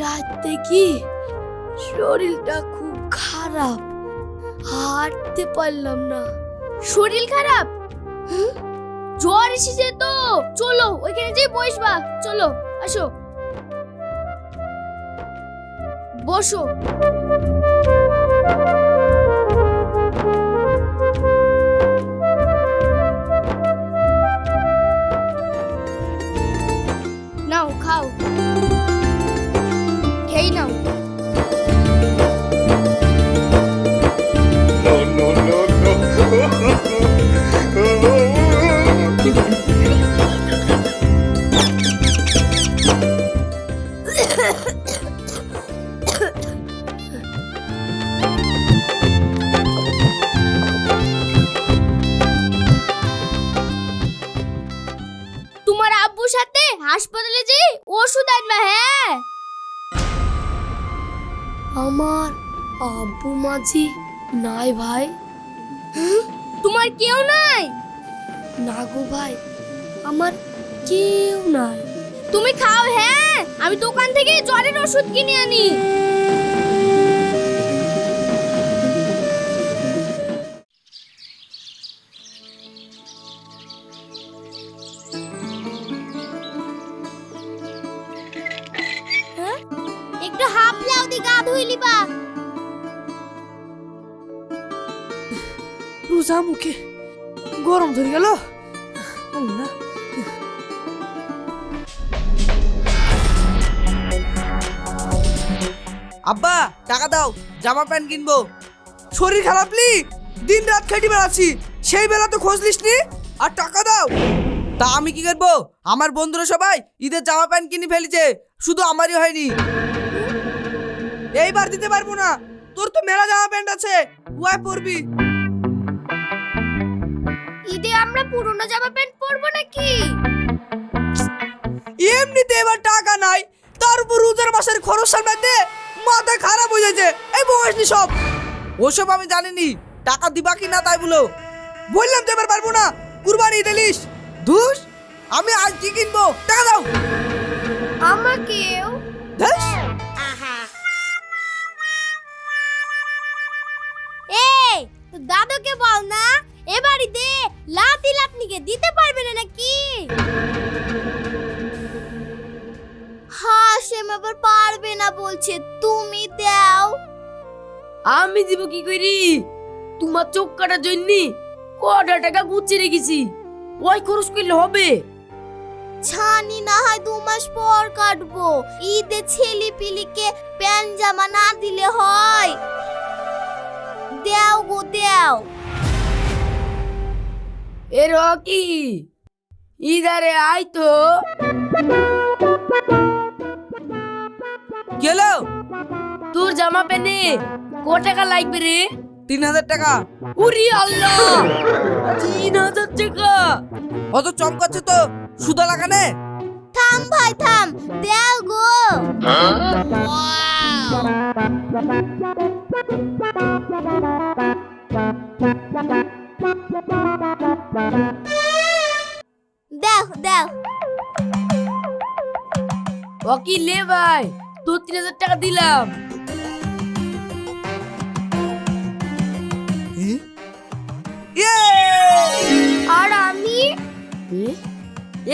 রাত থেকে শরীরটা খুব খারাপ। হাঁটতে পারলাম না। শরীর খারাপ? জ্বর এসেছে তো। চলো ওইখানে যেই বসবা। চলো আসো। বসো। নাও খাও। খেয়ে আমার আব্বু মাঝি নাই ভাই। তোমার কেউ নাই? না গো ভাই আমার কেউ নাই। তুমি খাও হ্যাঁ আমি দোকান থেকে জ্বরের ওষুধ কিনে আনি। মুখে। গরম ধরে গেল। আব্বা, টাকা দাও, জামা প্যান্ট কিনবো। শরীর খারাপ লি দিন রাত খেটে বেড়াচ্ছি। সেই বেলা তো খোঁজ লিসনি। আর টাকা দাও। তা আমি কি করব? আমার বন্ধুরা সবাই ঈদের জামা প্যান্ট কিনে ফেলেছে। শুধু আমারই হয়নি। এইবার দিতে পারব না। তোর তো মেলা জামা প্যান্ট আছে। ওয়াই পরবি। ঈদে আমরা পুরনো জামা প্যান্ট পরবো নাকি? এমনিতে এবার টাকা নাই। তার উপর রোজার মাসের খরচ সামলাতে মাথা খারাপ হয়ে যাচ্ছে। এই বয়সনি সব। ওসব আমি জানিনি। টাকা দিবা কি না তাই বলো। বললাম তো এবার পারব না। কুরবানি দিলিস ধুস আমি আজ কি কিনবো? টাকা দাও। আমাকেও। ধ্যাস তো দাদুকে বল না এ বাড়িতে লাতি লাতনিকে দিতে পারবে না নাকি? হাসেম আবার পারবে না বলছে তুমি দাও। আমি দিব কি করি তোমার চোখ কাটার জন্য কটা টাকা গুছিয়ে রেখেছি। ওই খরচ করলে হবে। ছানি না হয় দু মাস পর কাটবো। ঈদে ছেলে পিলিকে প্যান জামা না দিলে হয়। দেও গো দেও। এ রকি ইদারে আয় তো। গেল। তোর জামা প্যান্টে ক টাকা লাগবে রে? তিন হাজার টাকা। উরি আল্লাহ! তিন হাজার টাকা। অত চমকাচ্ছে তো সুদা লাগানে? থাম ভাই থাম দেও গো। দেও দেও ওকি লে ভাই তোর তিন হাজার টাকা দিলাম। ইয়ে আর আমি?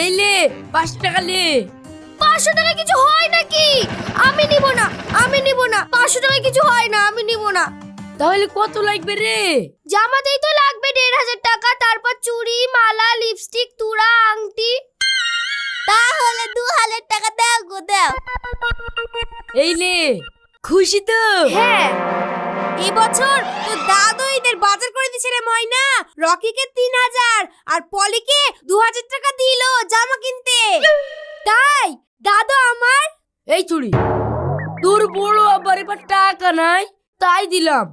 এই লে পাঁচশো টাকা লে। পাঁচশো টাকা কিছু হয় নাকি? আমি নিব না আমি নিব না। পাঁচশো টাকা কিছু হয় না আমি নিব না। তাহলে কত লাগবে রে? জামাতেই তো লাগবে দেড় হাজার টাকা তারপর চুড়ি মালা লিপস্টিক তুড়া আংটি। তাহলে দু হাজার টাকা দাও গো দাও। এই লে খুশি তো? হ্যাঁ। এই বছর তো দাদু ঈদের বাজার করে দিছে রে ময়না। রকিকে তিন হাজার আর পলিকে দু হাজার টাকা দিল জামা কিনতে। তাই দাদু আমার? এই চুড়ি তোর বড় আব্বার এবার টাকা নাই তাই দিলাম।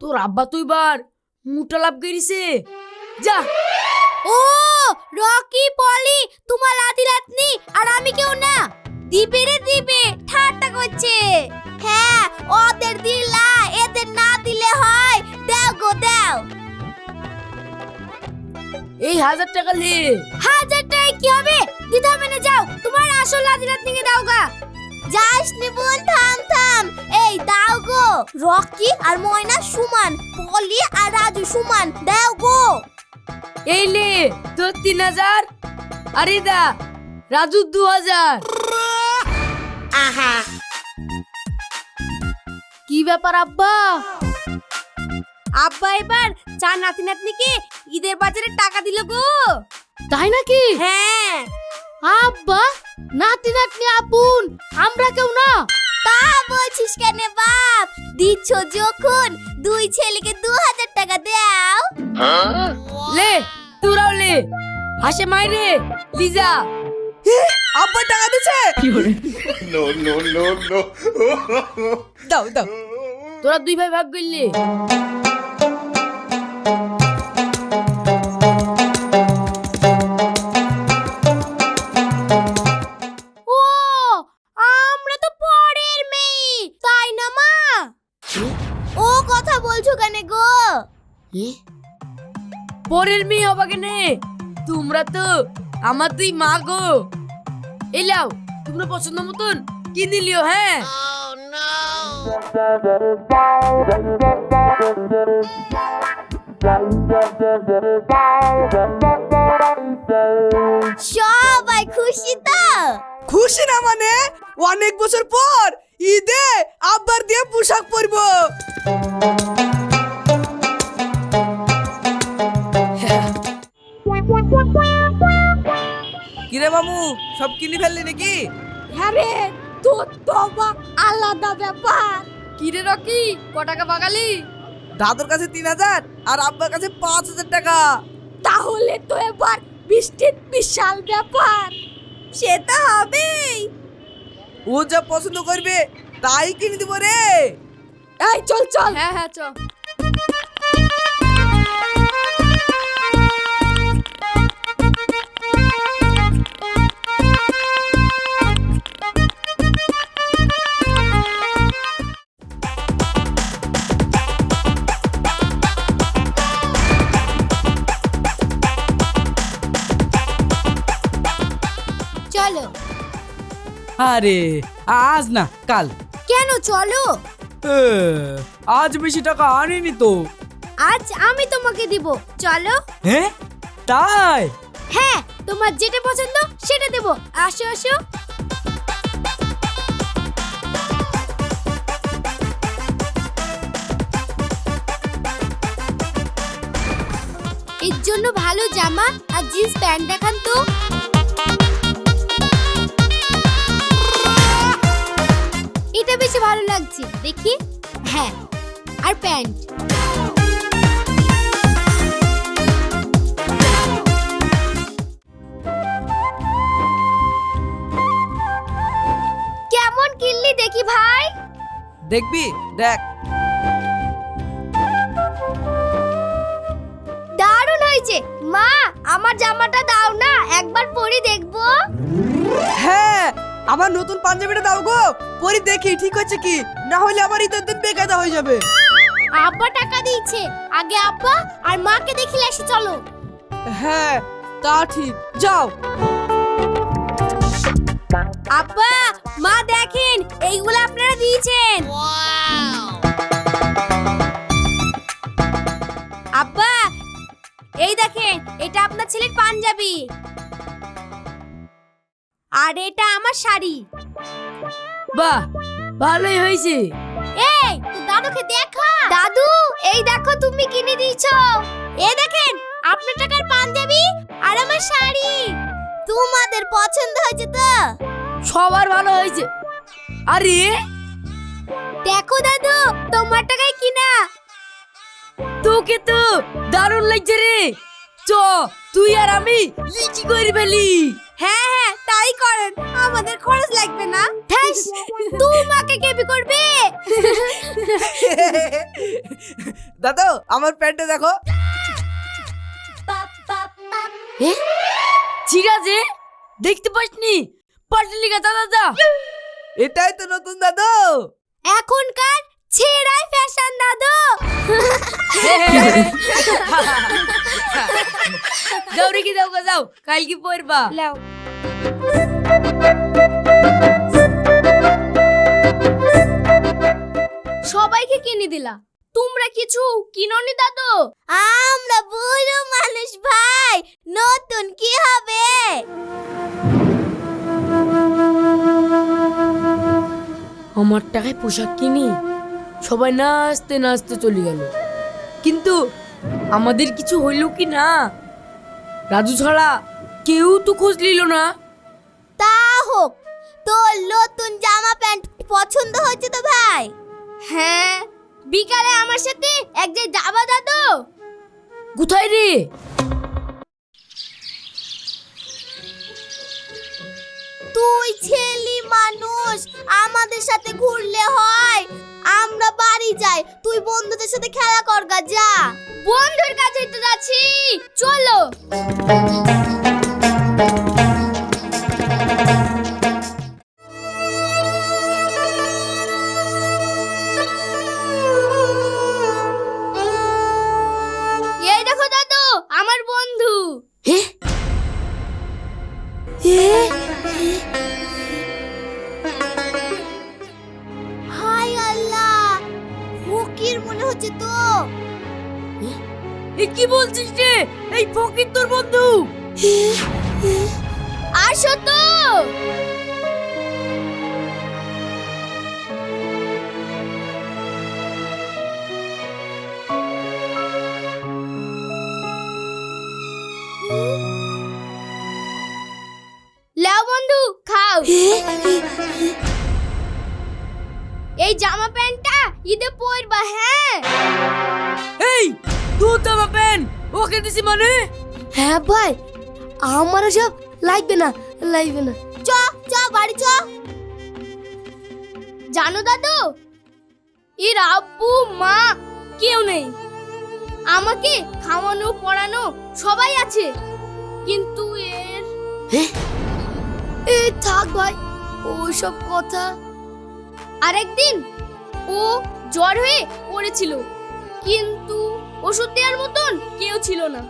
তোর আব্বা তুই বার মুটা লাভ করিছে যা। ও রকি পলি তোমার লাতি লাতনি আর আমি কেউ না। দিবে রে দিবে ঠাট্টা করছে। হ্যাঁ ওদের দিলা এদের না দিলে হয়। দাও গো দাও। এই হাজার টাকা লে। হাজার টাকায় কি হবে? দিতে হবে না যাও। তোমার আসল লাদিনাত থেকে দাও গা। যাস নি বোন থাম থাম। এই দাও গো। রকি আর ময়না সুমান পলি আর রাজু সুমান। দাও গো। এই লে তোর তিন হাজার। আরে দা রাজু দু হাজার। আহা। কি ব্যাপার আব্বা? আব্বা এবার চার নাতি নাতনিকে ঈদের বাজারে টাকা দিল গো। তাই নাকি? হ্যাঁ। আব্বা নাতি নাতনি আপন আমরা কেউ না। তা বলছিস কেন বাপ? দিচ্ছ যখন দুই ছেলেকে দু হাজার টাকা দাও। লে তোরাও লে। হাসে মাইরে লিজা। আব্বা টাকা দিছে No, no, no, no. দাও দাও। তোরা দুই ভাই ভাগ করলি। ও কথা বলছো কেন গো? পরের মেয়ে হবা কেনে? তোমরা তো আমার দুই মা গো। এলাও তোমরা পছন্দ মতন কিনে লিও হ্যাঁ? সবাই খুশি তো? খুশি না মানে? অনেক বছর পর ঈদে আব্বার দিয়ে পোশাক পরবো। কিরে মামু সব কিনে ফেললি নাকি? হ্যাঁ রে তোর তো আলাদা ব্যাপার। কি রে রকি ক টাকা বাগালি? দাদুর কাছে তিন হাজার আর আব্বার কাছে পাঁচ হাজার টাকা। তাহলে তো এবার বৃষ্টির বিশাল ব্যাপার। সে তো হবেই। ও যা পছন্দ করবে তাই কিনে দিব রে। এই চল চল। হ্যাঁ হ্যাঁ চ চলো। আরে আজ না কাল। কেন? চলো। আজ বেশি টাকা আনিনি তো। আজ আমি তোমাকে দিব। চলো। হ্যাঁ তাই? হ্যাঁ তোমার যেটা পছন্দ সেটা দেব। আসো আসো। এর জন্য ভালো জামা আর জিন্স প্যান্ট দেখান তো। এটা বেশি ভালো লাগছে। দেখি। হ্যাঁ আর প্যান্ট। কেমন কিনলি দেখি ভাই? দেখবি? দেখ। দারুণ হয়েছে। মা আমার জামাটা দাও না একবার পরে দেখব। হ্যাঁ আমার নতুন পাঞ্জাবিটা দাও গো। পরি দেখি ঠিক হচ্ছে কি? না হলে আবার ঈদের দিন বেকায়দা হয়ে যাবে। আব্বা টাকা দিয়েছে। আগে আব্বা আর মাকে দেখিলে এসে চলো। হ্যাঁ তা ঠিক। যাও। আব্বা মা দেখেন এইগুলো আপনারা দিয়েছেন। আব্বা এই দেখেন এটা আপনার ছেলের পাঞ্জাবি। আর এটা আমার শাড়ি। বাহ ভালোই হয়েছে। এই দাদুকে দেখা। দাদু এই দেখো তুমি কিনে দিয়েছ। এ দেখেন আপনার টাকার পাঞ্জাবি আর আমার শাড়ি। তোমাদের পছন্দ হয়েছে তো? সবার ভালো হয়েছে। আরে? দেখো দাদু তোমার টাকায় কিনা। তোকে তো দারুণ লাগছে রে। চ। তুই আর আমি লিচি করে ফেলি। হ্যাঁ হ্যাঁ তাই করেন। আমাদের খরচ লাগবে না। ঠ্যাস তোমাকে কেবি করবে? দাদু আমার প্যান্টটা দেখো। ঠিক আছে দেখতে পাসনি? গা দাদা দা এটাই তো নতুন দাদু। এখনকার ছেঁড়াই ফ্যাশন দাদু। যাও রেখে দাও গা যাও। কালকে পরবা। লাও। সবাইকে কিনে দিলা। তোমরা কিছু কিনোনি দাদু? আমরা বুড়ো মানুষ ভাই। নতুন কি হবে? আমার টাকায় পোশাক কিনি? সবাই নাচতে নাচতে চলে গেল। কিন্তু আমাদের কিছু হইল কি না? রাজু ছাড়া কেউ তো খোঁজ নিল না। তা হোক তোর নতুন জামা প্যান্ট পছন্দ হচ্ছে তো ভাই? হ্যাঁ বিকালে আমার সাথে এক জায়গায় যাবা দাদু। কোথায় রে? তুই ছেলি মানুষ আমাদের সাথে বন্ধুর কাছে তো যাচ্ছি। চলো। এ কি বলছিস রে? এই ফকির তোর বন্ধু! আসো তো! লাও বন্ধু খাও। এই জামা প্যান্টটা ঈদে পরবা হ্যাঁ? এই তুই তো আমার প্যান ওকে দিছি মানে? হ্যাঁ ভাই আমার সব লাগবে না লাগবে না। চ চ বাড়ি চ। জানো দাদু? এর আব্বু মা কেউ নেই। আমাকে খাওয়ানো পড়ানো সবাই আছে। কিন্তু এর এ থাক ভাই ওসব কথা। আরেকদিন ও জ্বর হয়ে পড়েছিল। কিন্তু ওষুধ দেওয়ার মতন কেউ ছিল না।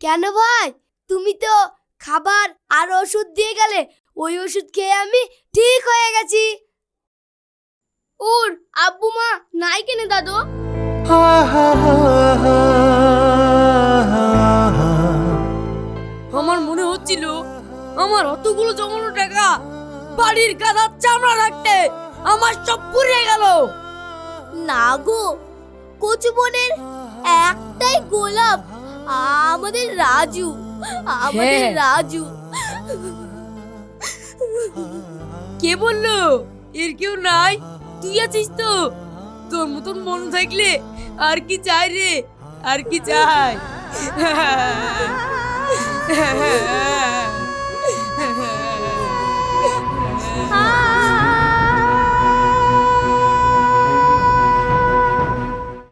কেন ভাই? তুমি তো খাবার আর ওষুধ দিয়ে গেলে ওই ওষুধ খেয়ে আমি ঠিক হয়ে গেছি। ওর আব্বু মা নাই কেনে দাদু? আমার মনে হচ্ছিল আমার অতগুলো জমানো টাকা বাড়ির গাদার চামড়া রাখতে আমার সব পুড়ে গেল। না গো কচুবনের একটাই গোলাপ আমাদের রাজু আমাদের হ্যাঁ। রাজু। কে বলল? এর কেউ নাই? তুই আছিস তো? তোর মতন মন থাকলে আর কি চাই রে? আর কি চাই? আ,